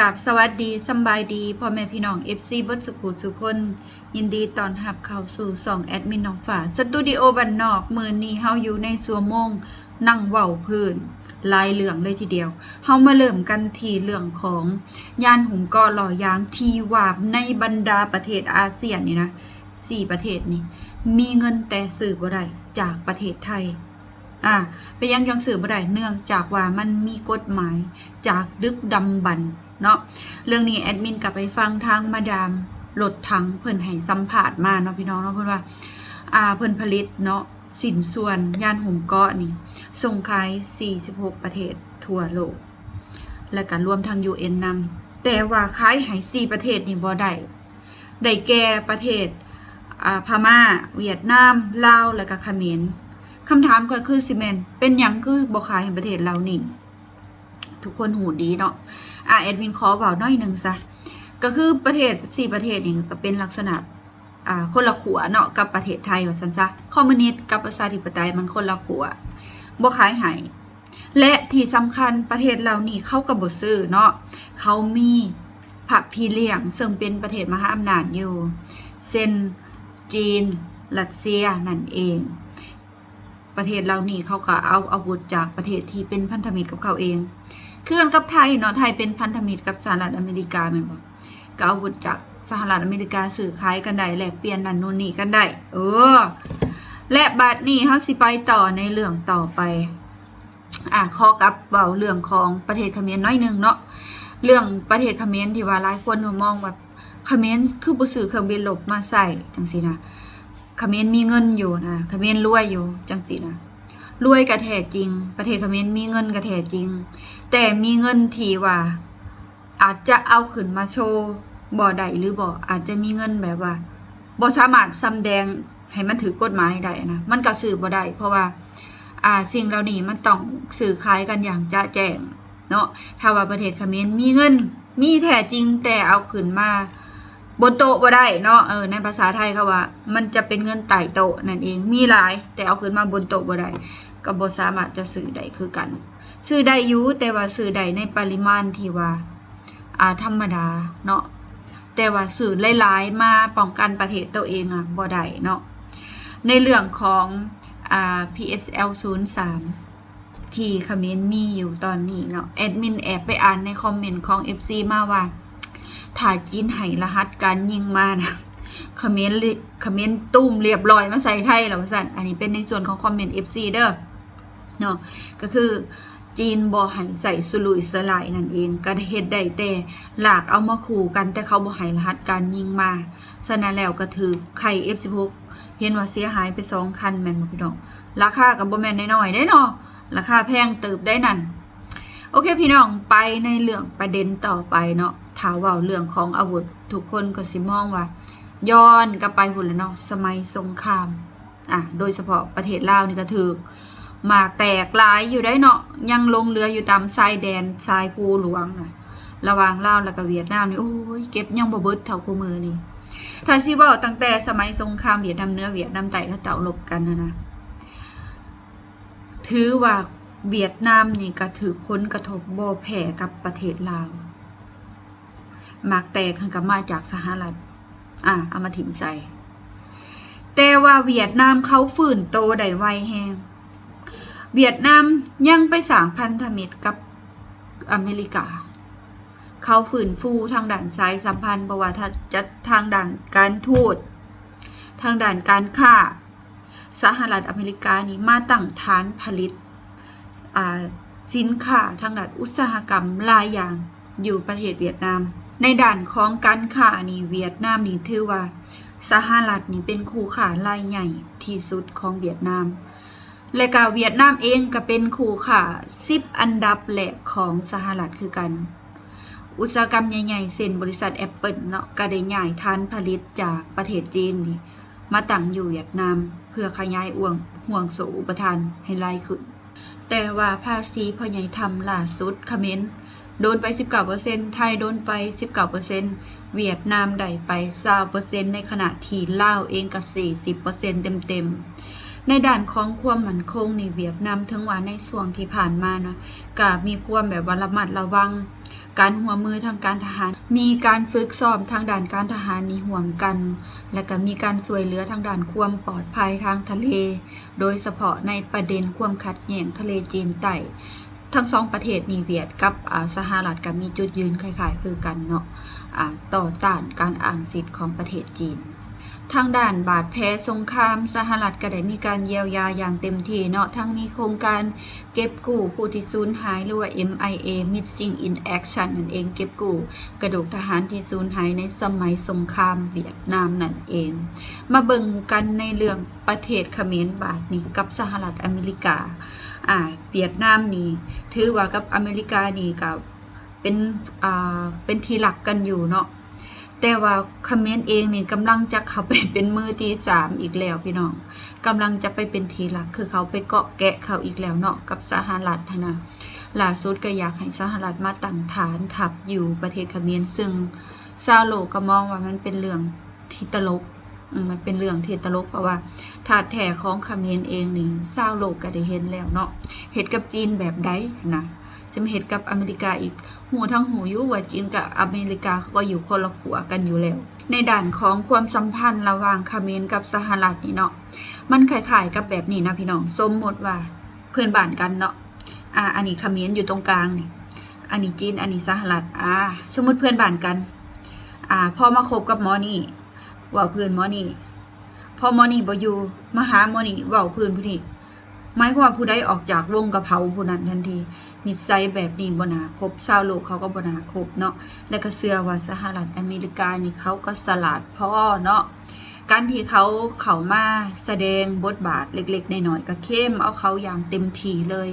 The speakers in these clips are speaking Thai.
กับสวัสดีสบายดีพ่อแม่พี่น้อง FC เบิดสุขุสุคน ยินดีตอนรับเข้าสู่สองแอดมินน้องฝาสตูดิโอบันนอก มือนี้เฮาอยู่ในสัวโมง นั่งเว้าพื้นลายเหลืองเลยทีเดียว เฮามาเริ่มกันที่เรื่องของยานหุมกาะหล่อยางทีวาบในบรรดาประเทศอาเซียนนี่นะสี่ประเทศนี่มีเงินแต่สื่อบ่ได้จากประเทศไทยอ่าไปยังยังสื่อบ่ได้เนื่องจากว่ามันมีกฎหมายจากดึกดำบรร เนาะเรื่องนี้แอดมินกลับไปฟังทางมาดามรถถังเพิ่นให้สัมภาษณ์มาเนาะพี่น้องเนาะเพิ่นว่าอ่าเพิ่นผลิตเนาะสินส่วนย่านหุ่มเกาะนี่ส่งขาย 46 ประเทศทั่วโลก และก็รรวมทาง UN นำแต่ว่าขายให้4ประเทศนี่บ่ได้ได้แก่ประเทศอ่าพม่า เวียดนามลาวและก็เขมรคำถามก็คือสิแมนเป็นหยังคือบ่ขายให้ประเทศเรานี่ ทุกคนหูดีเนาะอะแอดมินขอเบาหน่อยหนึ่งซะก็คือประเทศสี่ประเทศนี่ก็เป็นลักษณะอ่าคนละขัวเนาะกับประเทศไทยว่าซั่นซะคอมมิวนิสต์กับประชาธิปไตยมันคนละขัวบ่ขายให้และที่สำคัญประเทศเรานี่เข้าก็บ่ซื้อเนาะเขามีพระพี่เลียงซึ่งเป็นประเทศมหาอำนาจอยู่เช่นจีนรัสเซียนั่นเอง ประเทศเรานี่เขาก็เอาอาวุธจากประเทศที่เป็นพันธมิตรกับเขาเอง คือกันกับไทยเนาะไทยเป็นพันธมิตรกับสหรัฐอเมริกาแม่นบ่ก็เอาวุธจากสหรัฐอเมริกาสื่อขายกันได้แลกเปลี่ยนนั่นนู่นนี่กันได้เออ และบัดนี้เฮาสิไปต่อในเรื่องต่อไป อะขอกับเว้าเรื่องของประเทศเขมรน้อยหนึงเนาะเรื่องประเทศเขมรที่ว่าหลายคนมองว่าเขมรคือบ่ซื้อเครื่องบินรบมาใส่จังซี่นะเขมรมีเงินอยู่นะเขมรรวยอยู่จังซี่นะ รวยกระแท้จริง ประเทศเขมรมีเงินกระแท้จริง แต่มีเงินทีว่า อาจจะเอาขึ้นมาโชว์บ่ได้หรือบ่อาจจะมีเงินแบบว่าบ่สามารถสำแดงให้มันถือกฎหมายได้นะมันก็สื่อบ่ได้เพราะว่า อ่าสิ่งเหล่านี้มันต้องสื่อขายกันอย่างจะแจ้งเนาะถ้าว่าประเทศเขมรมีเงิน มีแท้จริงแต่เอาขึ้นมาบนโต๊ะบ่ได้เนาะเออในภาษาไทยเขาว่า มันจะเป็นเงินไต่โต๊ะนั่นเองมีหลาย แต่เอาขึ้นมาบนโต๊ะบ่ได้ ก็บ่สามารถจะซื้อได้คือกันซื้อได้อยู่แต่ว่าซื้อได้ในปริมาณที่ว่าอ่าธรรมดาเนาะแต่ว่าซื้อหลายๆ มาป้องกันประเทศตัวเองอะบ่ได้เนาะในเรื่องของอ่า PSL 03ที่คอมเมนต์มีอยู่ตอนนี้เนาะแอดมินแอบไปอ่านในคอมเมนต์ของ FC มาว่าถ้าจีนให้รหัสการยิงมานะคอมเมนต์คอมเมนต์ตุ้มเรียบร้อยมาใส่ไทยแล้วว่าซั่นอันนี้เป็นในส่วนของคอมเมนต์ FC เด้อ เนาะก็คือจีนบ่ให้ใส่สุลุยสลายนั่นเองก็เฮ็ดได้แต่หลากเอามาขู่กันแต่เขาบ่ให้รหัสการยิงมาฉะนั้นแล้วก็ถือไข่ F16 เห็นว่าเสียหายไปสองคันแม่นบ่พี่น้องราคาก็บ่แม่นน้อยๆได้เนาะราคาแพงเติบได้นั่นโอเคพี่น้องไปในเรื่องประเด็นต่อไปเนาะถาว้าเรื่องของอาวุธทุกคนก็สิมองว่า ย้อนกลับไปพุ่นแล้วเนาะสมัยสงครามอะโดยเฉพาะประเทศลาวนี่ก็ถือ หมากแตกหลายอยู่ได้เนาะยังลงเรืออยู่ตามชายแดนชายภูหลวงนะระหว่างลาวแล้วก็เวียดนามนี่โอ้ยเก็บยังบ่เบิดเท่ากูมือนี่ถ้าสิเว้าตั้งแต่สมัยสงครามเวียดนามเนื้อเวียดนามใต้เขาเจ้าลบกันนะนะถือว่าเวียดนามนี่ก็ถือผลกระทบบ่แพ้กับประเทศลาวหมากแตกหั้นมาจากสหรัฐ อะเอามาถิ่มใส่แต่ว่าเวียดนามเขาฝืนโตได้ไวแฮง เวียดนามยังไปสางพันธมิตรกับอเมริกา เขาฝืนฟูทางด่านสายสัมพันธ์บว่าถ้าจะทางด่านการทูตทางด่านการค้าสหรัฐอเมริกานี่มาตั้งฐานผลิตสินค้าทางด้านอุตสาหกรรมหลายอย่างอยู่ประเทศเวียดนาม ในด่านของการค้านี่เวียดนามนี่ถือว่า สหรัฐนี่เป็นคู่ค้ารายใหญ่ที่สุดของเวียดนาม และก็เวียดนามเองก็เป็นคู่ค้า10อันดับแรกของสหรัฐคือกัน อุตสาหกรรมใหญ่ๆเช่นบริษัท Apple เนาะก็ได้ย้ายฐานผลิตจากประเทศจีนมาตั้งอยู่เวียดนาม เพื่อขยายอ่วงห่วงโสอุปทานให้ไล่ขึ้น แต่ว่าภาษีพ่อใหญ่ทำล่าสุดคอมเมนต์โดนไป 19%ไทยโดนไป 19%เวียดนามได้ไป20%ในขณะที่ลาวเองก็40%เต็มๆ ในด้านของความมั่นคงในเวียดนามถึงว่าในช่วงที่ผ่านมานะก็มีความแบบว่าระมัดระวัง การหัวมือทางการทหาร มีการฝึกซ้อมทางด้านการทหารนี่ห่วมกัน และก็มีการช่วยเหลือทางด้านความปลอดภัยทางทะเล โดยเฉพาะในประเด็นความขัดแย้งทะเลจีนใต้ทั้งสองประเทศนีเวียดกับอ่าสหรัฐก็มีจุดยืนคล้ายๆ คือกันเนาะอ่าต่อต้านการอ้างสิทธิ์ของประเทศจีน ทางด้านบาดแผลสงครามสหรัฐก็ได้มีการเยียวยาอย่างเต็มที่เนาะทั้งมีโครงการเก็บกู้ผู้ที่สูญหายหรือว่า MIA Missing in Action นั่นเองเก็บกู้กระดูกทหารที่สูญหายในสมัยสงครามเวียดนามนั่นเอง มาเบิ่งกันในเรื่องประเทศเขมรบาดนี่กับสหรัฐอเมริกาอ่าเวียดนามนี่ถือว่ากับอเมริกานี่กับเป็นอ่าเป็นทีหลักกันอยู่เนาะ แต่ว่าเขมรเองนี่กำลังจะเข้าไปเป็นมือที่สามอีกแล้วพี่น้องกำลังจะไปเป็นทีหลัก คือเขาไปเกาะแกะเขาอีกแล้วเนาะกับสหรัฐนะล่าสุดก็อยากให้สหรัฐมาตั้งฐานทัพอยู่ประเทศเขมรซึ่งซาโลก็มองว่ามันเป็นเรื่องที่ตลกมันเป็นเรื่องที่ตลกเพราะว่าถาดแท้ของเขมรเองนี่ซาโลกก็ได้เห็นแล้วเนาะเห็ดกับจีนแบบใดนะจะมาเห็ดกับอเมริกาอีก หูทั้งหูยุว่าจีนกับอเมริกาก็อยู่คนละขัวกันอยู่แล้ว ในด่านของความสัมพันธ์ระหว่างคาเมรกับสหรัฐนี่เนาะมันคล้ายๆกับแบบนี้นะพี่น้องสมมติว่าเพื่อนบ้านกันเนาะอ่าอันนี้คาเมรอยู่ตรงกลางนี่อันนี้จีนอันนี้สหรัฐอ่าสมมติเพื่อนบ้านกันอ่าพอมาคบกับหมอนี่ว่าเพื่อนหมอนี่พอหมอนี่บ่อยู่มาหาหมอนี่ว่าเพื่อนผู้นี้ หมายความว่าผู้ใดออกจากวงกระเพราผู้นั้นทันที นิสัยแบบนี้บนาครบชาวโลกเขาก็บนาครบเนาะและก็เชื่อว่าสหรัฐอเมริกานี่เขาก็สลัดพ่อเนาะการที่เขาเขามาแสดงบทบาทเล็กๆใน้อยก็เข้มเอาเขาอย่างเต็มที่เลย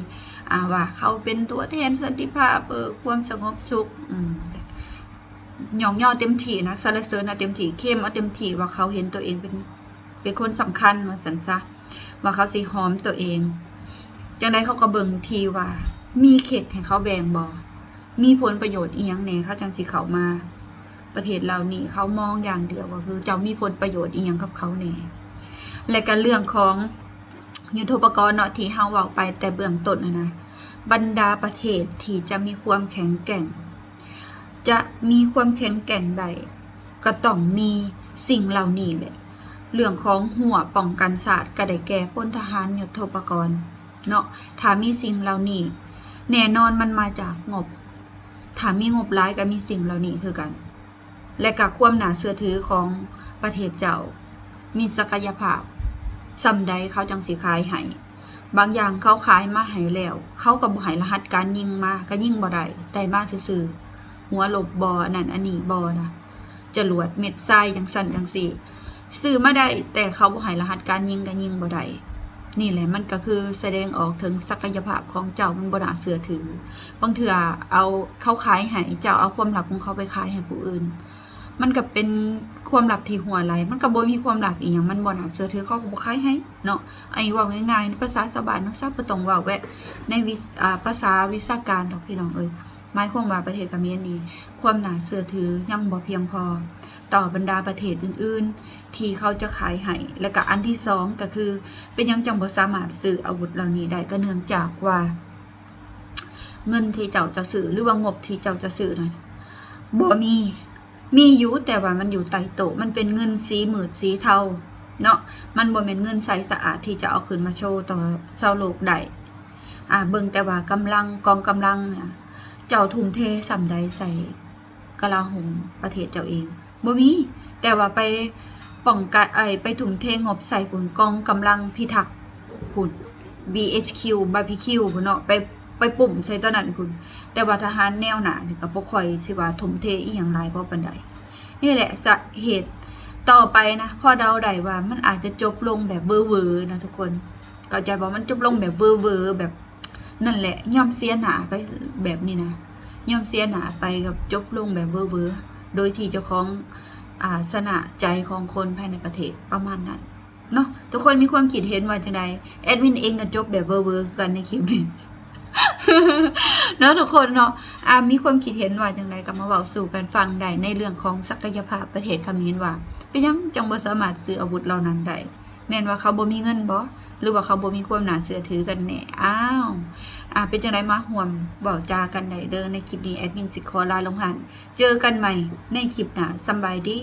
อ่าว่าเขาเป็นตัวแทนสันติภาพเออความสงบสุขอืมหยองย่อเต็มที่นะสรรเสริญนะเต็มที่เข้มเอาเต็มที่ว่าเขาเห็นตัวเองเป็นเป็นคนสำคัญว่าสันซะ ว่าเขาสิหอมตัวเอง จังได้เขาก็เบิงทีว่า มีเขตให้เขาแบ่งบ่มีผลประโยชน์อีหยังแหน่เขาจังสิเขามา ประเทศเรานี่เขามองอย่างเดียวก็คือเจ้ามีผลประโยชน์อีหยังกับเขาแหน่และก็เรื่องของยุทโธปกรณ์เนาะที่เฮาเว้าไปแต่เบื้องต้นนะนะบรรดาประเทศที่จะมีความแข็งแกร่ง จะมีความแข็งแกร่งใดก็ต้องมีสิ่งเหล่านี้แหละ เรื่องของหัวป้องกันศาสตร์ก็ได้แก่พลทหารยุทโธปกรณ์เนาะถ้ามีสิ่งเหล่านี้แน่นอนมันมาจากงบถ้ามีงบร้ายก็มีสิ่งเหล่านี้คือกัน และกับความหนาเชื่อถือของประเทศเจ้า มีศักยภาพซำใดเขาจังสิขายให้บางอย่างเขาขายมาให้แล้ว เขาก็บ่ให้รหัสการยิงมาก็ยิงบ่ได้ได้มาซื่อๆหัวหลบบอนั่นอันนี้บอนะจรวดเม็ดทรายจังสั่นจังสี่ ซื้อมาได้แต่เขาบ่ให้รหัสการยิงก็ยิงบ่ได้นี่แหละมันก็คือแสดงออกถึงศักยภาพของเจ้ามันบ่น่าเชื่อถือบางเถื่อเอาเขาขายให้เจ้าเอาความลับของเขาไปขายให้ผู้อื่น มันก็เป็นความลับที่หัวไหลมันก็บ่มีความลับอีหยังมันบ่น่าเชื่อถือเขาบ่ขายให้เนาะไอ้ว้าง่ายๆในภาษาชาวบ้านนักทราบบ่ต้องว้าแวะในวิอ่าภาษาวิชาการดอกพี่น้องเอ้ยหมายความว่าประเทศเขมรนี่ความน่าเชื่อถือยังบ่เพียงพอ ต่อบรรดาประเทศอื่น ๆ ที่เขาจะขายให้และก็อันที่สองก็คือ เป็นยังจังบ่สามารถซื้ออาวุธเหล่านี้ได้ก็เนื่องจากว่า เงินที่เจ้าจะซื้อหรือว่างบที่เจ้าจะซื้อนั้นบ่มีมีอยู่แต่ว่ามันอยู่ใต้โต๊ะมันเป็นเงินสีหมื่นสีเทาเนาะมันบ่แม่นเงินใสสะอาดที่จะเอาขึ้นมาโชว์ต่อชาวโลกได้อ่าเบิ่งแต่ว่ากำลังกองกำลังเนี่ยเจ้าทุ่มเทสำใดใส่กลาหมประเทศเจ้าเอง บ่มี แต่ว่าไปป้องกันไอไปถุ่มเทงบใส่ปุ่นกองกำลังพิทักษ์ปุ่น BHQ barbecue พุ่นเนาะไปไปปุ่มใช้ตัวนั้นคุณ แต่ว่าทหารแนวหนานี่ก็บ่ค่อยสิว่าถุ่มเทอีหยังหลายบ่ปานใดนี่แหละสาเหตุต่อไปนะพอเดาได้ว่ามันอาจจะจบลงแบบเวอร์ๆนะทุกคนเข้าใจบ่มันจบลงแบบเวอร์ๆแบบนั่นแหละย่อมเสียหนาไปแบบนี้นะย่อมเสียหนาไปกับจบลงแบบเวอร์ๆ โดยที่เจ้าของอาสนะใจของคนภายในประเทศประมาณนั้นเนาะทุกคนมีความคิดเห็นว่าจังไดแอดมินเองก็จบแบบเวอร์ๆกันในคลิปนี้เนาะทุกคนเนาะอ่ามีความคิดเห็นว่าจังไดก็มาเว้าสู่กันฟังได้ในเรื่องของศักยภาพประเทศเขมรว่าเป็นยังจังบ่สามารถซื้ออาวุธเหล่านั้นได้แม่นว่าเขาบ่มีเงินบ่หรือว่าเขาบ่มีความหนาเชื่อถือกันแน่อ้าว อ่าเป็นจังไรมาห่วมเว้าจากันได้เด้อในคลิปนี้แอดมินสิขอลาลงหันเจอกันใหม่ในคลิปหน้าสบายดี